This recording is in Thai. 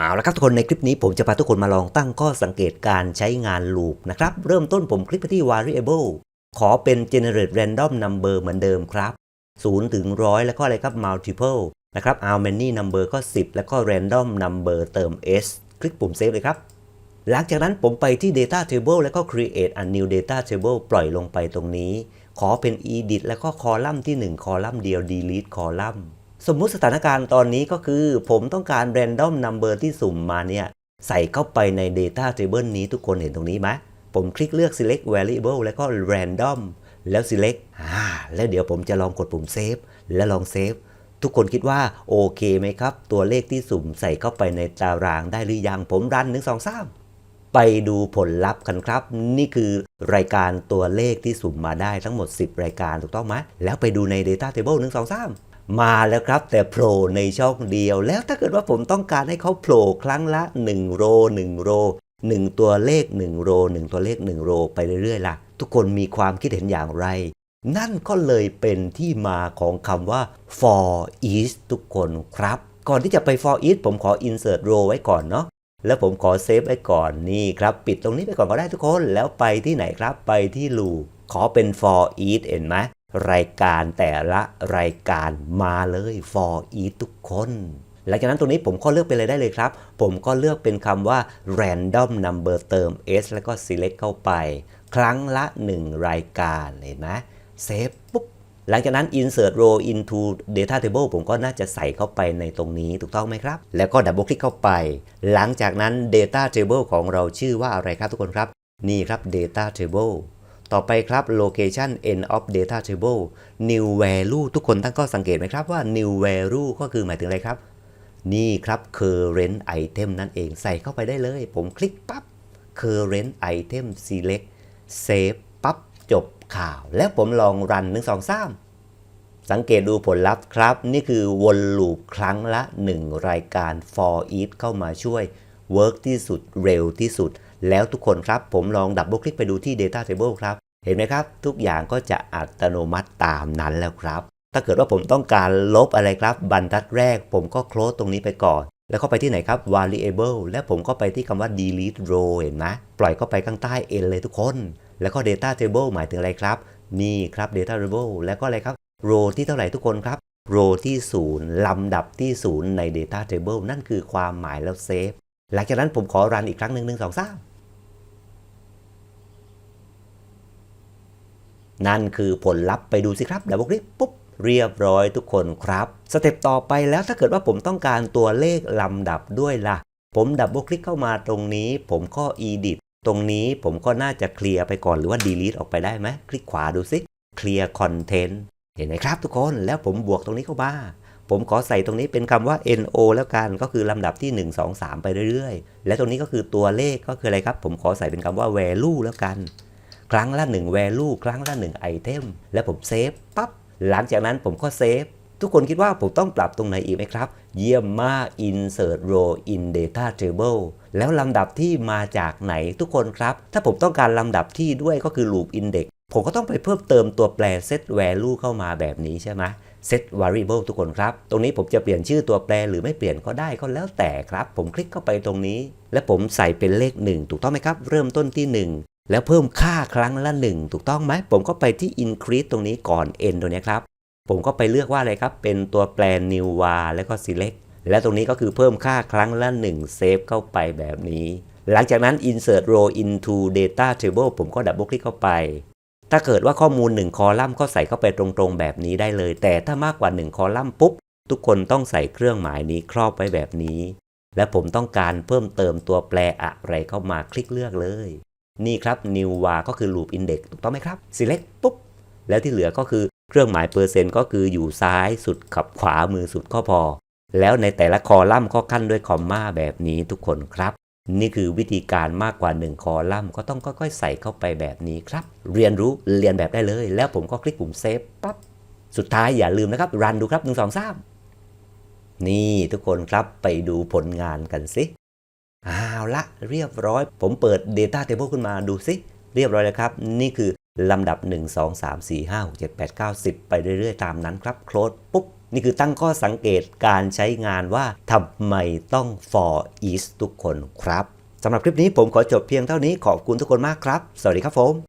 เอาละครับทุกคนในคลิปนี้ผมจะพาทุกคนมาลองตั้งข้อสังเกตการใช้งานลูปนะครับ เริ่มต้นผมคลิกไปที่ variable ขอเป็น generate random number เหมือนเดิมครับ 0 ถึง 100 แล้วก็อะไรครับ multiple นะครับ how many number ก็ 10 แล้วก็ random number เติม s คลิกปุ่ม save เลยครับ หลังจากนั้นผมไปที่ data table แล้วก็ create a new data table ปล่อยลงไปตรงนี้ ขอเป็น edit แล้วก็คอลัมน์ที่ 1 คอลัมน์เดียว delete คอลัมน์ สมมุติสถานการณ์ตอนนี้ก็คือ ผมต้องการ random number ที่สุ่มมาเนี่ย ใส่เข้าไปใน data table นี้ทุกคนเห็นตรงนี้ไหมผมคลิกเลือก select variable แล้วก็ random แล้ว select อ่าแล้วเดี๋ยวผมจะลองกดปุ่ม save และลอง save ทุกคนคิดว่าโอเคไหมครับ ตัวเลขที่สุ่มใส่เข้าไปในตารางได้หรือยังผมรันหนึ่งสองสามไปดูผลลัพธ์กันครับ นี่คือรายการตัวเลขที่สุ่มมาได้ทั้งหมด 10 รายการถูกต้องไหมแล้วไปดูใน Data Table 1 2 3 มาแล้วครับ แต่โผล่ในช่องเดียว แล้วถ้าเกิดว่าผมต้องการให้เขาโผล่ครั้งละ 1 โร 1 โร 1 ตัวเลข 1 โร 1 ตัวเลข 1 โร ไปเรื่อยๆล่ะ ทุกคนมีความคิดเห็นอย่างไร นั่นก็เลยเป็นที่มาของคำว่า for each ทุกคนครับ ก่อนที่จะไป for each ผมขอ insert row ไว้ก่อนเนาะแล้วผมขอเซฟไว้ก่อนนี่ครับ ปิดตรงนี้ไปก่อนก็ได้ทุกคนแล้วไปที่ไหนครับไปที่ loop ขอเป็น for each เห็นไหม รายการแต่ละรายการมาเลย for E ทุกคน หลังจากนั้นตรงนี้ผมก็เลือกไปเลยได้เลยครับ ผมก็เลือกเป็นคำว่า random number เติม s แล้วก็ select เข้าไป ครั้งละ 1 รายการเห็นไหมเซฟปุ๊บหลังจากนั้น insert row into data table ผมก็น่าจะใส่เข้าไปในตรงนี้ถูกต้องไหมครับ แล้วก็ดับเบิลคลิกเข้าไป หลังจากนั้น data table ของเราชื่อว่าอะไรครับทุกคนครับ นี่ครับ data table ต่อไปครับ location end of data table new value ทุกคนตั้งก็สังเกตไหมครับว่า new value ก็คือหมายถึงอะไรครับ นี่ครับ current item นั่นเองใส่เข้าไปได้เลย ผมคลิกปั๊บ current item select save ปั๊บ จบข่าว แล้วผมลองรัน1 2 3 สังเกตดูผลลัพธ์ครับ นี่คือวนลูปครั้งละ 1 รายการ for each เข้ามาช่วย work ที่สุดเร็วที่สุด แล้วทุกคนครับ ผมลองดับเบิลคลิกไปดูที่ data table ครับ เห็นไหมครับ ทุกอย่างก็จะอัตโนมัติตามนั้นแล้วครับ ถ้าเกิดว่าผมต้องการลบอะไรครับ บรรทัดแรก ผมก็โคลสตรงนี้ไปก่อน แล้วเข้าไปที่ไหนครับ variable และผมก็ไปที่คำว่า delete row เห็นไหมปล่อยเข้าไปข้างใต้ n เลยทุกคน แล้วก็ data table หมายถึงอะไรครับ นี่ครับ data table แล้วก็อะไรครับ row ที่เท่าไหร่ทุกคนครับ row ที่ 0 ลำดับที่ 0 ใน data table นั่นคือความหมายแล้วเซฟหลังจากนั้นผมขอรันอีกครั้งหนึ่งหนึ่งสองสาม นั่นคือผลลัพธ์ไปดูสิครับดับเบิลคลิกปุ๊บเรียบร้อยทุกคนครับ สเต็ปต่อไปแล้วถ้าเกิดว่าผมต้องการตัวเลขลำดับด้วยล่ะ ผมดับเบิลคลิกเข้ามาตรงนี้ ผมก็ edit ตรงนี้ผมก็น่าจะเคลียร์ไปก่อนหรือว่า delete ออกไปได้ไหมคลิกขวาดูสิเคลียร์ content เห็นไหมครับทุกคนแล้วผมบวกตรงนี้เข้ามาผมขอใส่ตรงนี้เป็นคำว่า no แล้วกันก็คือลำดับที่ 1 2 3 ไปเรื่อยๆ และตรงนี้ก็คือตัวเลขก็คืออะไรครับ ผมขอใส่เป็นคำว่า value แล้วกัน ครั้งละ1 value ครั้งละ1 item แล้วผมเซฟปั๊บหลังจากนั้นผมก็เซฟทุกคนคิดว่าผมต้องปรับตรงไหนอีกไหมครับ เยี่ยมมาก insert row in data table แล้วลำดับที่มาจากไหนทุกคนครับ ถ้าผมต้องการลำดับที่ด้วยก็คือ loop index ผมก็ต้องไปเพิ่มเติมตัวแปร set value เข้ามาแบบนี้ใช่ไหม set variable ทุกคนครับ ตรงนี้ผมจะเปลี่ยนชื่อตัวแปรหรือไม่เปลี่ยนก็ได้ก็แล้วแต่ครับ ผมคลิกเข้าไปตรงนี้ และผมใส่เป็นเลข 1 ถูกต้องไหมครับ เริ่มต้นที่ 1 แล้วเพิ่มค่าครั้งละ 1 ถูกต้องไหม ผมก็ไปที่ increase ตรงนี้ก่อน n ตัวนี้ครับ ผมก็ไปเลือกว่าอะไรครับ เป็นตัวแปร new var แล้วก็ select และตรงนี้ก็คือเพิ่มค่าครั้งละ 1 save เข้าไปแบบนี้ หลังจากนั้น insert row into data table ผมก็ดับเบิลคลิกเข้าไป ถ้าเกิดว่าข้อมูล 1 คอลัมน์ก็ใส่เข้าไปตรงๆแบบนี้ได้เลย แต่ถ้ามากกว่า 1 คอลัมน์ปุ๊บ ทุกคนต้องใส่เครื่องหมายนี้ครอบไว้แบบนี้ และผมต้องการเพิ่มเติมตัวแปรอะไรเข้ามาคลิกเลือกเลย นี่ครับ new var ก็คือ loop index ถูกต้องไหมครับ select ปุ๊บ แล้วที่เหลือก็คือเครื่องหมายเปอร์เซ็นต์ก็คืออยู่ซ้ายสุดกับขวามือสุดก็พอ แล้วในแต่ละคอลัมน์ก็ขั้นด้วยคอมมาแบบนี้ทุกคนครับ นี่คือวิธีการมากกว่า 1 คอลัมน์ก็ต้องค่อยๆ ใส่เข้าไปแบบนี้ครับ เรียนรู้เรียนแบบได้เลย แล้วผมก็คลิกปุ่มเซฟปั๊บสุดท้ายอย่าลืมนะครับรันดูครับ1 2 3นี่ทุกคนครับไปดูผลงานกันสิ เอาละเรียบร้อย ผมเปิด Data Table ขึ้นมาดูสิเรียบร้อยแล้วครับ นี่คือลำดับ 1 2 3 4 5 6 7 8 9 10 ไปเรื่อยๆ ตามนั้นครับ โคลดปุ๊บ นี่คือตั้งข้อสังเกตการใช้งานว่าทำไมต้อง for each ทุกคนครับสำหรับคลิปนี้ผมขอจบเพียงเท่านี้ขอบคุณทุกคนมากครับ สวัสดีครับผม